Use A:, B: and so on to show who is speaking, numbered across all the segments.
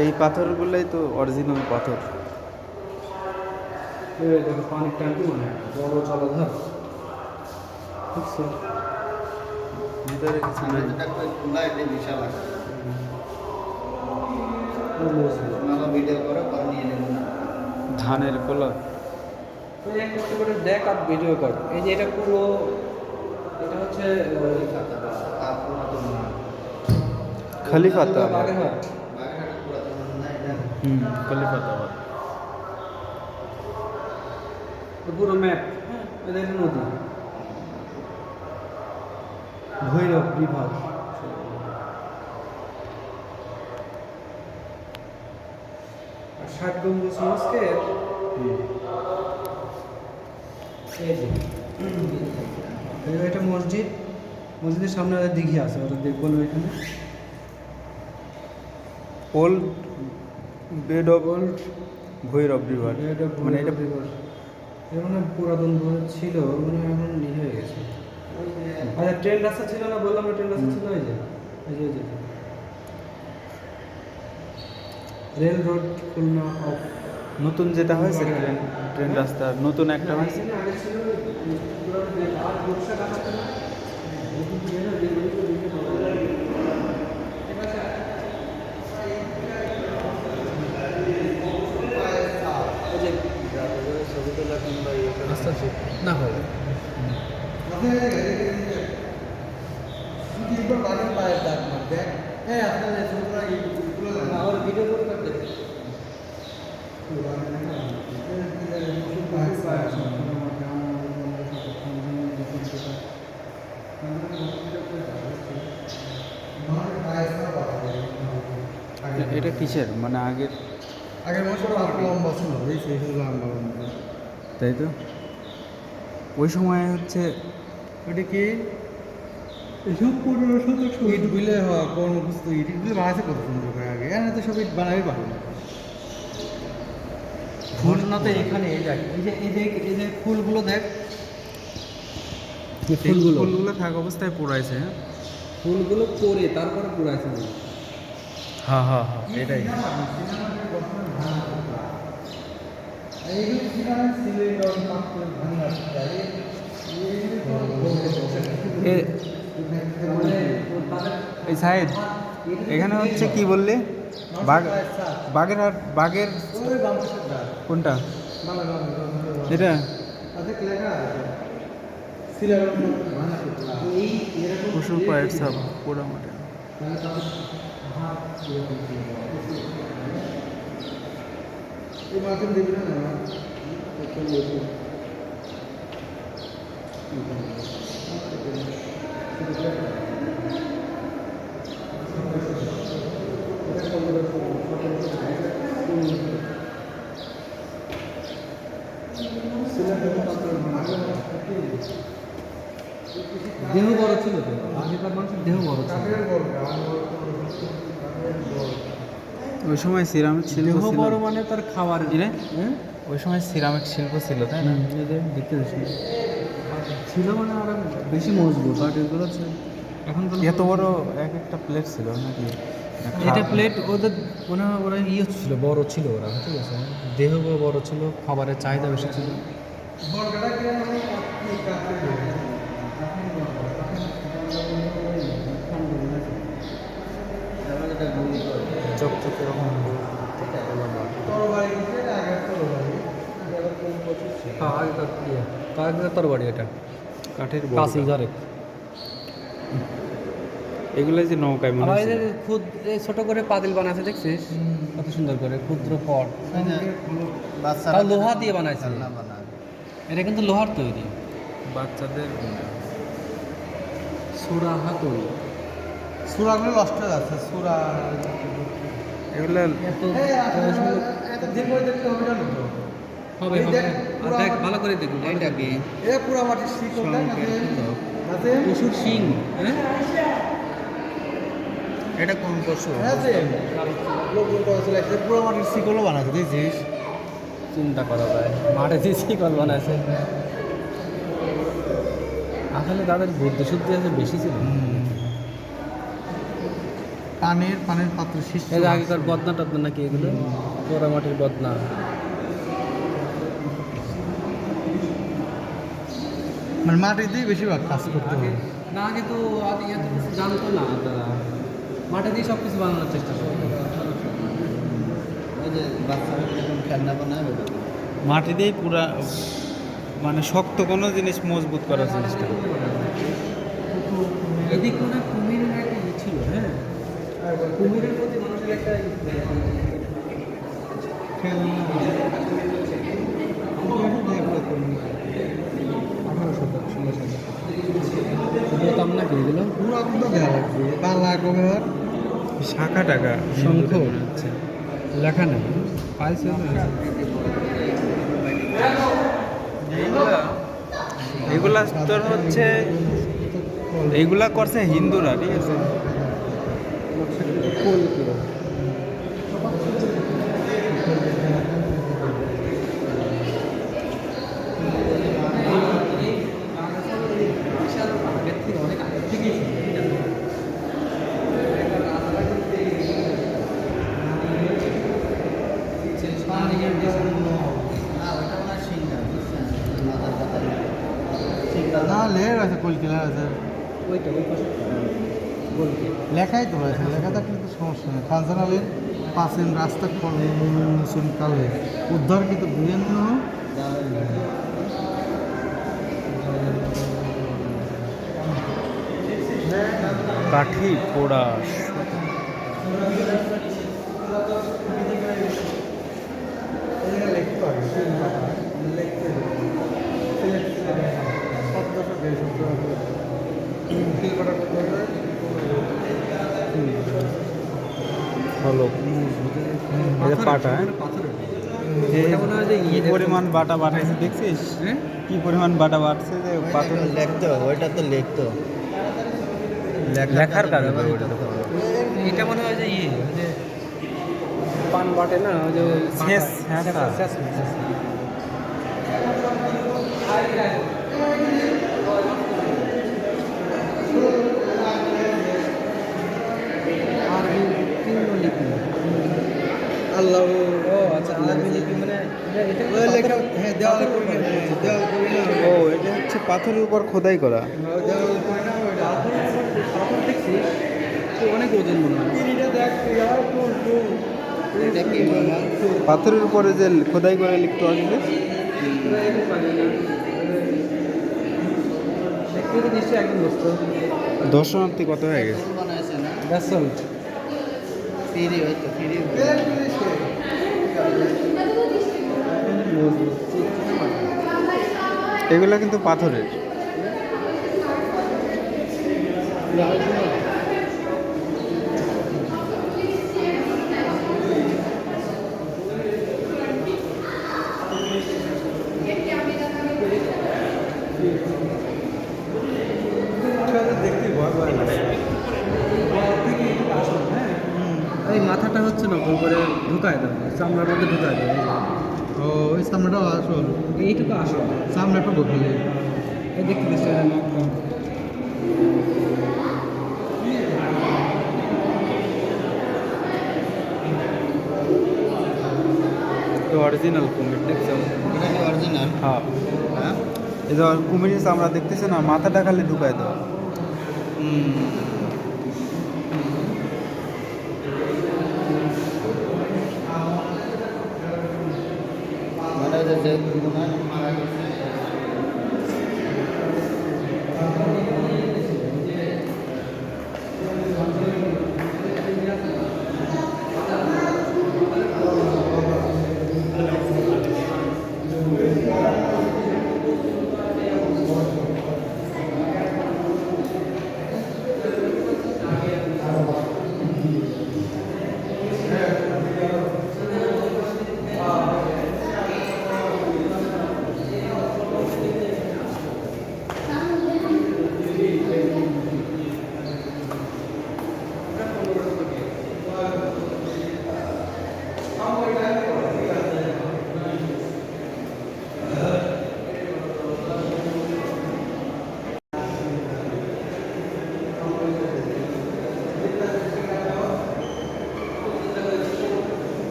A: এই পাথরগুলোই তো অরিজিনাল পাথর।
B: এই দেখো পানির ট্যাঙ্কি মনে হয় বড় জলধার। বুঝছ
A: ভিতরে কিছু নাই।
C: খোলা বিশাল আকার।
B: ওই
C: ভিডিও করে পরে
A: ধানের কোলা।
B: দেখ আর ভিডিও কর। এই যে এটা পুরো এটা হচ্ছে
A: খলিফাতা
B: বাগেরহাট
C: বাগেরহাটের পুরাতন না এটা
A: হুম খলিফাতা
B: পুরো ম্যাপ হ্যাঁ এটা নদী। ভৈরব বিভাগ। ষাট গম্বুজ মস্কের একটা মসজিদ মসজিদের সামনে দিঘি আছে ওটা দেখব এখানে
A: old bed of old Bhairab river মানে এটা
B: এটা মানে পুরাতন ছিল মানে এখন ইয়ে হয়ে গেছে। আচ্ছা ট্রেন রাস্তা ছিল না বললাম না ট্রেন রাস্তা ছিল? এই যে এই যে এই যে। রেল রোড খুলনা অফ
A: নতুন যেটা হয়েছে ট্রেন ট্রেন রাস্তা। নতুন একটা হয়েছে
B: আগে ছিল পুরো রেল আর বর্ষা কাটাতে না নতুন ট্রেন আর রেল রোড দিকে আস্তে আস্তে না হয় আমার ভিডিও করে কাটতে
A: এটা কিসের মানে আগের
C: আগের বছর লম্বা ছিল এই সেই লম্বা লম্বা
A: তাই তো? ওই সময় হচ্ছে
C: ওটা কি? এসব পনেরো ইট বিলে হওয়া কর্মবস্তু ইট ইটগুলো বানাইছে কত সুন্দর করে আগে। এখানে তো সব ইট বানাবি পারবে না
B: ফুল তো এখানে এই দেখ এই যে এই যে এই যে ফুলগুলো দেখ। ফুলগুলো।
A: ফুলগুলো থাকা অবস্থায় পোড়াইছে হ্যাঁ?
B: ফুলগুলো পরে তারপরে পুরাইছে
A: হ্যাঁ হ্যাঁ হ্যাঁ এটাই। সাইড এখানে হচ্ছে কি বললে? বাঘ বাঘের হাট বাঘের কোনটা? এটা? পশুর পায়ের সাপ মাঠে
B: দেহ বড় ছিল তো? আগেকার মানুষের দেহ বড় ছিল।
A: ওই সময় সিরামিক শিল্প ছিল।
B: বড় মানে তার খাবার? হ্যাঁ?
A: ওই সময় সিরামিক শিল্প ছিল তাই না?
B: এই যে দেখতে ছিল মানে আরও বেশি মজবুত আর এগুলো হচ্ছে এখন তো
A: এত বড় এক একটা প্লেট ছিল নাকি?
B: এটা প্লেট ওদের মনে হয় ওরা ইয়ে ছিল বড় ছিল ওরা ঠিক আছে? দেহ বড় ছিল খাবারের চাহিদা বেশি ছিল।
A: চোখ চোখ এরকম
B: কাগজের তরবারি এটা।
A: কাঠের
B: কাশি ধরে
A: এগুলো যে নৌকায় মনে
B: ক্ষুদ এই ছোট করে পাতিল বানাচ্ছে দেখছিস? কত সুন্দর করে ক্ষুদ্র পট লোহা দিয়ে বানাইছে। এটা কিন্তু লোহার তৈরি।
A: বাচ্চাদের
B: সুরা হাতুল
C: সুরাগুলো নষ্ট হয়ে যাচ্ছে সুরা
A: এগুলো
B: হবে হবে। আর দেখ ভালো করে দেখুন এটা কি?
C: এ পুরা মাটির
B: পশুর শিং হ্যাঁ?
A: এটা কোন পশু
C: হ্যাঁ পুরা মাটির শিকলও বানাচ্ছে দেখছিস
B: চিন্তা করা যায় মাঠে যে শিকল বানাইছে আসলে তাদের বুদ্ধি শুদ্ধি আছে বেশি ছিল।
C: পানের পানের পাত্র শীষ
B: এই যে আগেকার বদনা টদনা নাকি এগুলো? পোড়া মাটির বদনা।
C: মানে মাটি দিয়ে বেশিরভাগ কাজ করতে হবে
B: না আগে তো আগে এত কিছু জানতো না তারা। মাটি দিয়ে সব কিছু বানানোর চেষ্টা করে
D: ওই যে বাচ্চারা যখন খেলনা বানায়
A: মাটি দিয়েই পুরা মানে শক্ত কোনো জিনিস মজবুত করার চেষ্টা।
B: এদিকে কোনো কুমিরের একটা ই ছিল হ্যাঁ কুমিরের প্রতি মানুষের একটা
A: শাখা টাকা
B: শঙ্খ লেখা নেই পাইছে
A: এগুলা তোর হচ্ছে, এইগুলা করছে হিন্দুরা, ঠিক আছে?
C: না লেয়ার আছে কলকিলা আছে
B: ওইটা ওই পাশে
C: লেখাই তো রয়েছে লেখা থাকলে তো সমস্যা নেই। কাঞ্চনালের পাশের রাস্তা কালে উদ্ধারকৃত বিভিন্ন
A: কাঠি পোড়া। হলো। এটা পাটা হ্যাঁ? যে
B: এটা যে
A: কি পরিমাণ বাটা বাটাইছে দেখছিস?
B: হ্যাঁ?
A: কি পরিমাণ বাটা বাটছে যে পাথর?
D: লিখতো ওইটা তো লিখতো
A: লেখার কাজ হবে ওটা তো
B: এটা মনে হয় যে ইয়ে যে পান বাটে না ওই যে
A: শেষ, হ্যাঁ,
B: শেষ,
A: স্যার।
B: শেষ, শেষ। আরবি কিংবা লিপি
C: আল্লাহ
B: ও আচ্ছা আরবি লিপি মানে এটা- এটা
C: ওই লেখা হ্যাঁ দেওয়াল
B: পাথরের
C: করে
B: উপরে।
C: হ্যাঁ, দেওয়াল করে না
A: ও এটা হচ্ছে পাথরের উপর খোদাই করা।
C: দেওয়াল করে না ওইটা
B: পাথরের উপর- পাথর দেখছি তো অনেক ওজন মনে হয়।
A: পাথরের উপরে যে খোদাই করে লিখতে আসবে। দর্শনার্থী কত হয়ে গেছে?
D: বানাইছে ফিরি হয়তো ফিরি
A: এগুলা কিন্তু পাথরের।
B: এই মাথাটা হচ্ছে নকল করে ঢুকায় দাও চামড়ার মধ্যে ঢুকায় দাও
C: ও ওই সামনেটাও আসল?
B: এইটুকু আসল।
C: চামড়াটা ঢুকলে
B: এই দেখতে দিচ্ছে
A: অরিজিনাল কুমির দেখছ?
D: এটা কি অরিজিনাল
A: হ্যাঁ।
D: হ্যাঁ?
A: এই যে কুমিরের আমরা দেখতেছি না মাথাটা খালি ঢুকায় দেওয়া।
D: ওই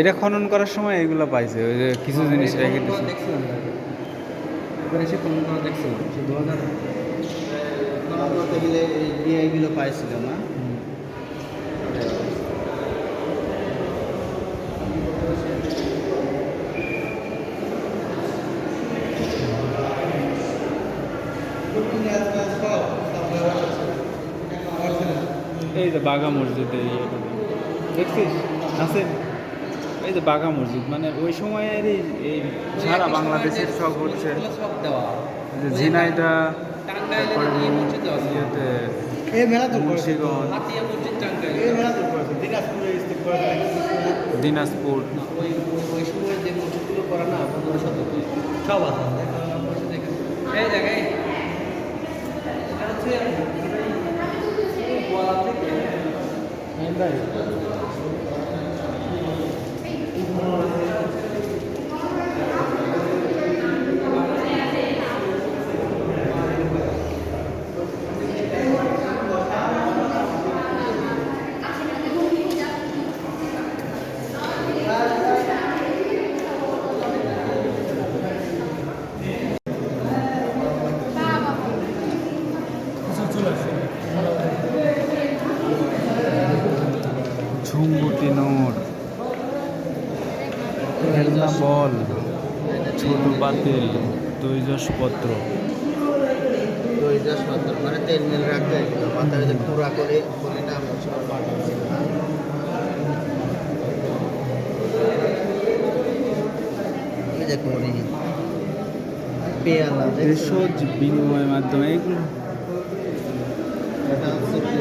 A: এটা খনন করার সময় এগুলো পাইছে ওই যে কিছু জিনিস রেখে দিচ্ছে
B: দেখছিলাম। এবার এসে ফোন করা দেখছিলাম সে দু হাজার
D: খনন করতে গেলে এই পাইছিল না
A: এই যে বাঘা মসজিদ। দেখছিস? আছে? এই যে বাঘা মসজিদ মানে ওই সময়ের এই সারা বাংলাদেশের সব হচ্ছে
B: দেওয়া
A: যে ঝিনাইদা তারপরে
C: তো তো দিনাজপুরে
B: ওই সময় যে মসজিদগুলো করা না পনেরো শতকে
C: সব আছে।
B: এই জায়গায় হচ্ছে গোয়ালা থেকে
A: খেলনা বল। ছোট পাতিল তৈজসপত্র।
D: যে মানে তেল মিল এগুলো মাথায় যে পুরা করে বলি না আমরা সব পাঠাচ্ছি না এই যে করি পেয়ালা
A: ভেষজ বিনিময়ের মাধ্যমে এগুলো
D: এটা হচ্ছে কি?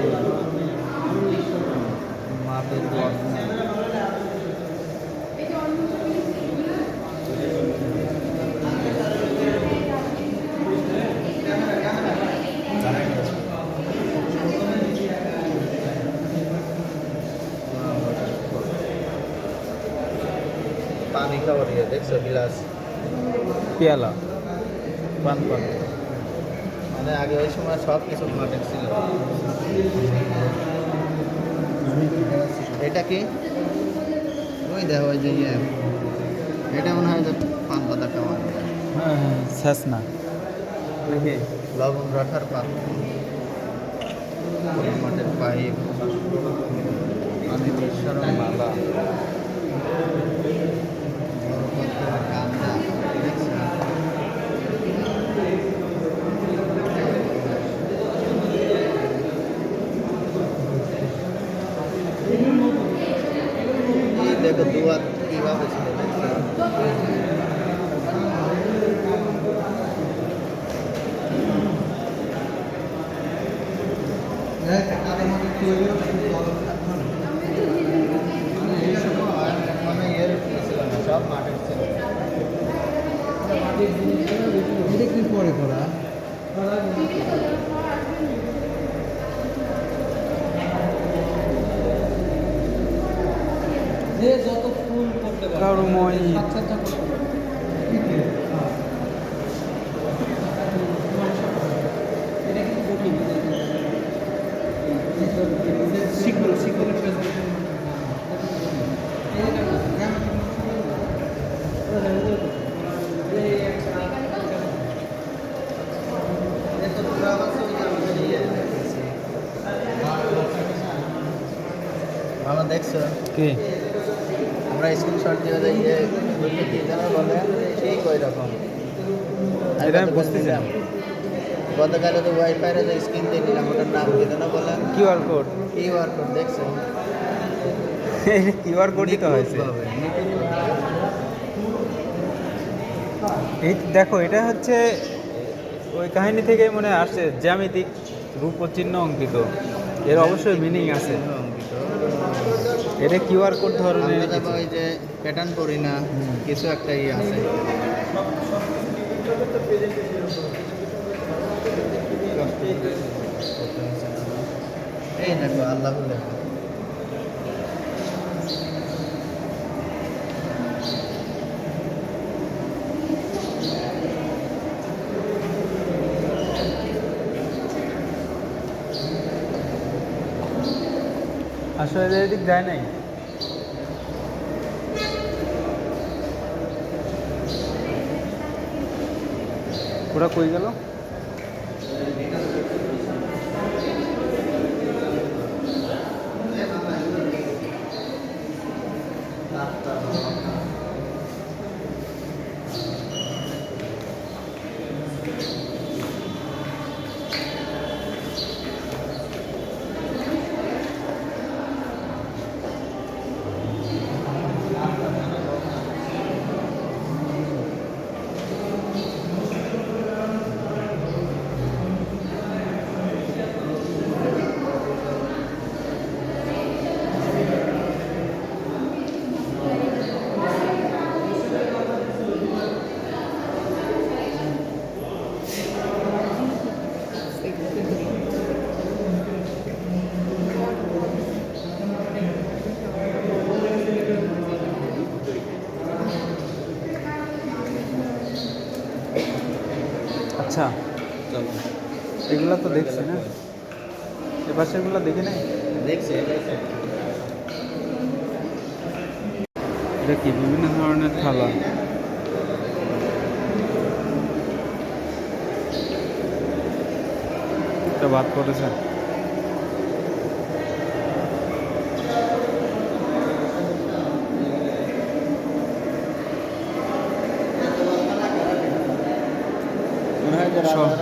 D: মাপের বর্ণনা। পানি খাবার ইয়ে দেখছ গিলাস।
A: পেয়ালা পান পান।
D: মানে আগে ওই সময় সব কিছু মাটির ছিল। এটা কি? ওই দেখো ওই যে ইয়ে। এটা মনে হয় যে পান পাতা খাওয়া
A: হ্যাঁ হ্যাঁ শেষ না
D: লবণ রাখার পাত মাটির পাইপ। পানি মিশ্রণ মালা। বড় পাত্রের গামলা, দেখছ? এই দেখো দুয়ার কীভাবে ছিল দেখছ? মানে এই সময় মানে এর কি ছিল না, সব মাটির ছিল
C: এটা কি পরে করা
B: যে যত ফুল করতে পারে
A: কারুময়ী।
B: আচ্ছা আচ্ছা করতে পারে। এটা কিন্তু কঠিন শিকল শিকল
D: এটা পুরো আমার ছবি আমাদের ইয়ে দেখতেছি। মামা দেখছ
A: কে
D: আমরা স্ক্রিনশট দিয়ে দেই যে কি যেন বলে ঠিক ওই রকম।
A: এটা আমি বুঝতেছি না।
D: গতকালে তো ওয়াইফাই এর যে স্ক্রিন দিয়ে নিলাম ওটার নাম কি যেন বলে?
A: কিউআর কোড
D: কিউআর কোড দেখছ
A: কিউআর কোডই তো হয়েছে। এই দেখো এটা হচ্ছে ওই কাহিনী থেকে মনে আসছে জ্যামিতিক রূপ ও চিহ্ন অঙ্কিত। এর অবশ্যই মিনিং আছে। এটা কিউআর কোড ধরনের
D: ওই যে প্যাটার্ন করি না কিছু একটা ইয়ে আছে। এই দেখো আল্লাহ আসলে এদিক যায় নাই। ওরা কই গেল? আচ্ছা।
A: চলো।
D: এগুলো তো দেখছি না। এ সেগুলো দেখি নাই?
A: দেখছি
D: এটা কি বিভিন্ন ধরনের থালা? এটা বাদ করেছে সব-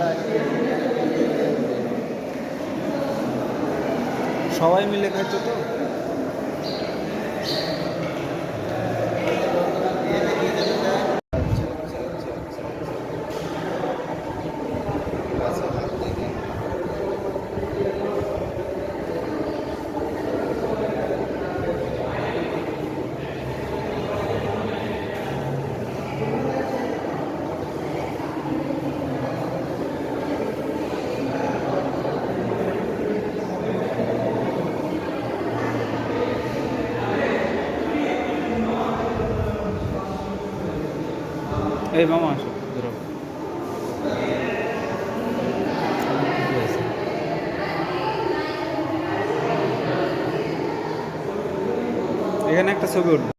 D: সবাই মিলে খাইতো তো? এই মামা আসো এখানে একটা ছবি উঠবে।